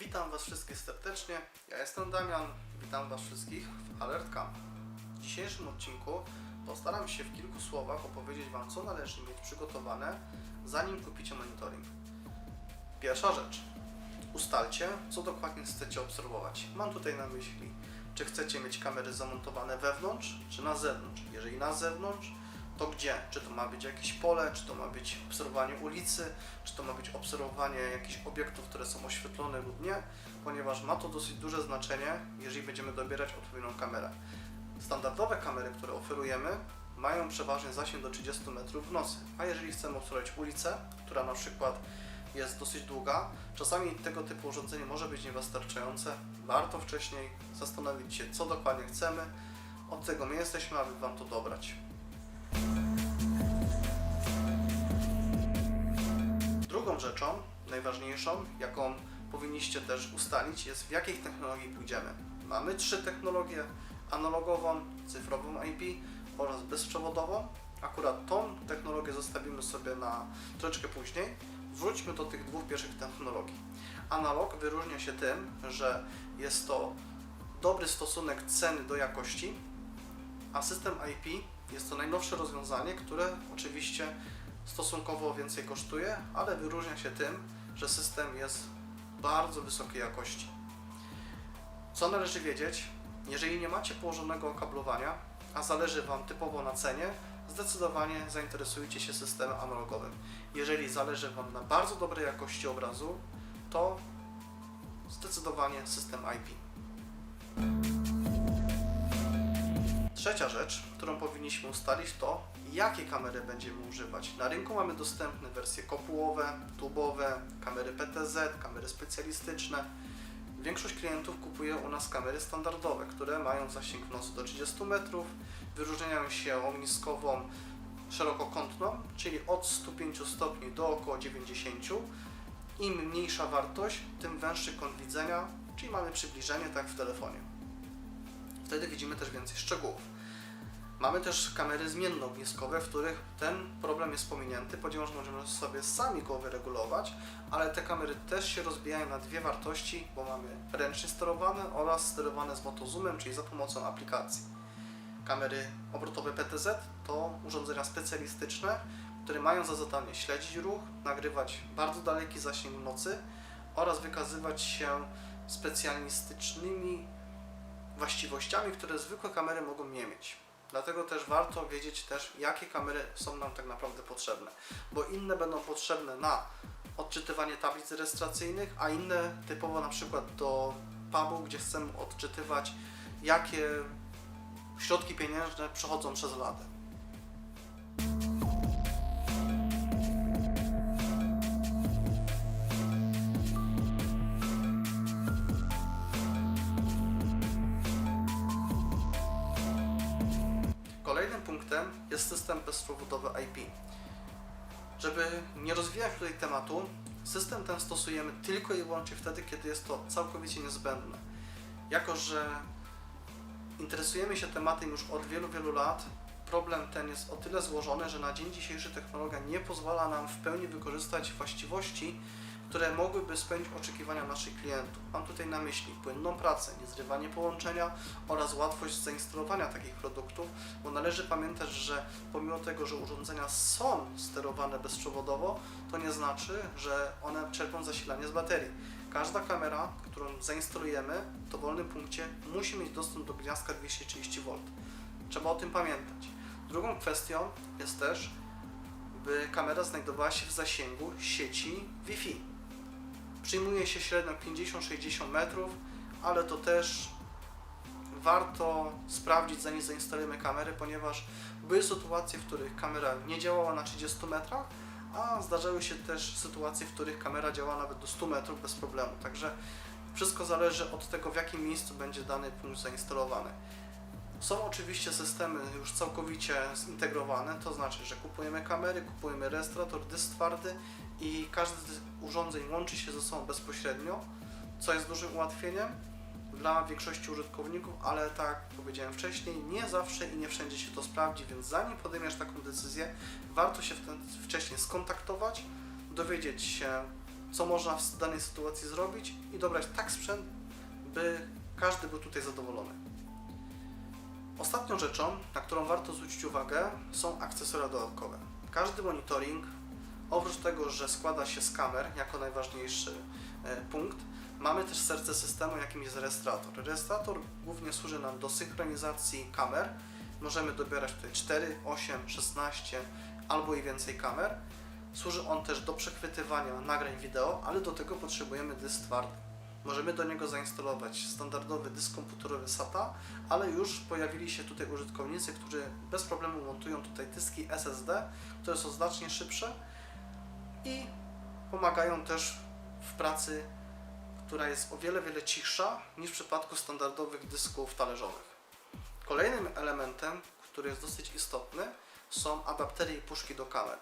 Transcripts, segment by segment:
Witam Was wszystkich serdecznie. Ja jestem Damian. Witam Was wszystkich w AlertCamp. W dzisiejszym odcinku postaram się w kilku słowach opowiedzieć Wam, co należy mieć przygotowane, zanim kupicie monitoring. Pierwsza rzecz. Ustalcie, co dokładnie chcecie obserwować. Mam tutaj na myśli, czy chcecie mieć kamery zamontowane wewnątrz, czy na zewnątrz. Jeżeli na zewnątrz, to gdzie? Czy to ma być jakieś pole, czy to ma być obserwowanie ulicy, czy to ma być obserwowanie jakichś obiektów, które są oświetlone lub nie, ponieważ ma to dosyć duże znaczenie, jeżeli będziemy dobierać odpowiednią kamerę. Standardowe kamery, które oferujemy, mają przeważnie zasięg do 30 metrów w nocy, a jeżeli chcemy obserwować ulicę, która na przykład jest dosyć długa, czasami tego typu urządzenie może być niewystarczające. Warto wcześniej zastanowić się, co dokładnie chcemy. Od tego my jesteśmy, aby Wam to dobrać. Drugą rzeczą, najważniejszą, jaką powinniście też ustalić, jest w jakiej technologii pójdziemy. Mamy trzy technologie: analogową, cyfrową IP oraz bezprzewodową. Akurat tą technologię zostawimy sobie na troszeczkę później. Wróćmy do tych dwóch pierwszych technologii. Analog wyróżnia się tym, że jest to dobry stosunek ceny do jakości, a system IP jest to najnowsze rozwiązanie, które oczywiście stosunkowo więcej kosztuje, ale wyróżnia się tym, że system jest bardzo wysokiej jakości. Co należy wiedzieć? Jeżeli nie macie położonego okablowania, a zależy Wam typowo na cenie, zdecydowanie zainteresujcie się systemem analogowym. Jeżeli zależy Wam na bardzo dobrej jakości obrazu, to zdecydowanie system IP. Trzecia rzecz, którą powinniśmy ustalić, to jakie kamery będziemy używać. Na rynku mamy dostępne wersje kopułowe, tubowe, kamery PTZ, kamery specjalistyczne. Większość klientów kupuje u nas kamery standardowe, które mają zasięg w do 30 metrów, wyróżniają się ogniskową szerokokątną, czyli od 105 stopni do około 90. Im mniejsza wartość, tym węższy kąt widzenia, czyli mamy przybliżenie tak w telefonie. Wtedy widzimy też więcej szczegółów. Mamy też kamery zmiennoogniskowe, w których ten problem jest pominięty, ponieważ możemy sobie sami go wyregulować, ale te kamery też się rozbijają na dwie wartości, bo mamy ręcznie sterowane oraz sterowane z motozoomem, czyli za pomocą aplikacji. Kamery obrotowe PTZ to urządzenia specjalistyczne, które mają za zadanie śledzić ruch, nagrywać bardzo daleki zasięg nocy oraz wykazywać się specjalistycznymi właściwościami, które zwykłe kamery mogą nie mieć. Dlatego też warto wiedzieć też, jakie kamery są nam tak naprawdę potrzebne, bo inne będą potrzebne na odczytywanie tablic rejestracyjnych, a inne typowo na przykład do pubu, gdzie chcemy odczytywać, jakie środki pieniężne przechodzą przez ladę. Kolejnym punktem jest system bezprzewodowy IP. Żeby nie rozwijać tutaj tematu, system ten stosujemy tylko i wyłącznie wtedy, kiedy jest to całkowicie niezbędne. Jako, że interesujemy się tematem już od wielu, wielu lat, problem ten jest o tyle złożony, że na dzień dzisiejszy technologia nie pozwala nam w pełni wykorzystać właściwości, które mogłyby spełnić oczekiwania naszych klientów. Mam tutaj na myśli płynną pracę, niezrywanie połączenia oraz łatwość zainstalowania takich produktów, bo należy pamiętać, że pomimo tego, że urządzenia są sterowane bezprzewodowo, to nie znaczy, że one czerpią zasilanie z baterii. Każda kamera, którą zainstalujemy w dowolnym punkcie, musi mieć dostęp do gniazdka 230V. Trzeba o tym pamiętać. Drugą kwestią jest też, by kamera znajdowała się w zasięgu sieci Wi-Fi. Przyjmuje się średnio 50-60 metrów, ale to też warto sprawdzić zanim zainstalujemy kamerę, ponieważ były sytuacje, w których kamera nie działała na 30 metrach, a zdarzały się też sytuacje, w których kamera działa nawet do 100 metrów bez problemu. Także wszystko zależy od tego, w jakim miejscu będzie dany punkt zainstalowany. Są oczywiście systemy już całkowicie zintegrowane, to znaczy, że kupujemy kamery, kupujemy rejestrator, dysk twardy i każdy z urządzeń łączy się ze sobą bezpośrednio, co jest dużym ułatwieniem. Dla większości użytkowników, ale tak jak powiedziałem wcześniej, nie zawsze i nie wszędzie się to sprawdzi, więc zanim podejmiesz taką decyzję, warto się wcześniej skontaktować, dowiedzieć się, co można w danej sytuacji zrobić i dobrać tak sprzęt, by każdy był tutaj zadowolony. Ostatnią rzeczą, na którą warto zwrócić uwagę, są akcesoria dodatkowe. Każdy monitoring, oprócz tego, że składa się z kamer jako najważniejszy e, punkt, mamy też serce systemu, jakim jest rejestrator. Rejestrator głównie służy nam do synchronizacji kamer. Możemy dobierać tutaj 4, 8, 16 albo i więcej kamer. Służy on też do przechwytywania nagrań wideo, ale do tego potrzebujemy dysk twardy. Możemy do niego zainstalować standardowy dysk komputerowy SATA, ale już pojawili się tutaj użytkownicy, którzy bez problemu montują tutaj dyski SSD, które są znacznie szybsze i pomagają też w pracy, która jest o wiele, wiele cichsza niż w przypadku standardowych dysków talerzowych. Kolejnym elementem, który jest dosyć istotny, są adaptery i puszki do kamer.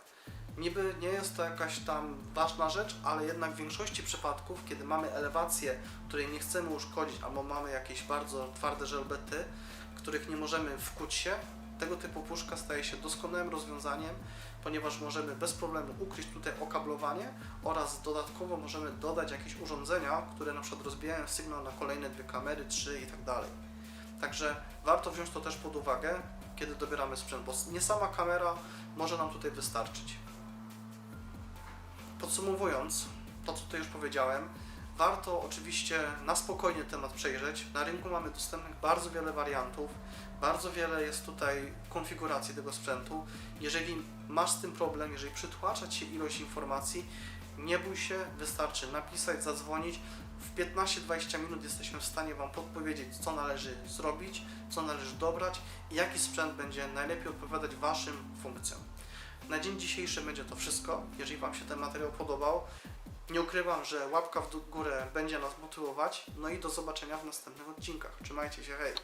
Niby nie jest to jakaś tam ważna rzecz, ale jednak w większości przypadków, kiedy mamy elewację, której nie chcemy uszkodzić, albo mamy jakieś bardzo twarde żelbety, których nie możemy wkuć się, tego typu puszka staje się doskonałym rozwiązaniem, ponieważ możemy bez problemu ukryć tutaj okablowanie oraz dodatkowo możemy dodać jakieś urządzenia, które na przykład rozbijają sygnał na kolejne dwie kamery, trzy i tak dalej. Także warto wziąć to też pod uwagę, kiedy dobieramy sprzęt, bo nie sama kamera może nam tutaj wystarczyć. Podsumowując to, co tutaj już powiedziałem, warto oczywiście na spokojnie temat przejrzeć. Na rynku mamy dostępnych bardzo wiele wariantów, bardzo wiele jest tutaj konfiguracji tego sprzętu. Jeżeli masz z tym problem, jeżeli przytłacza Ci ilość informacji, nie bój się, wystarczy napisać, zadzwonić. W 15-20 minut jesteśmy w stanie Wam podpowiedzieć, co należy zrobić, co należy dobrać i jaki sprzęt będzie najlepiej odpowiadać Waszym funkcjom. Na dzień dzisiejszy będzie to wszystko. Jeżeli Wam się ten materiał podobał, nie ukrywam, że łapka w górę będzie nas motywować. No i do zobaczenia w następnych odcinkach. Trzymajcie się, hej!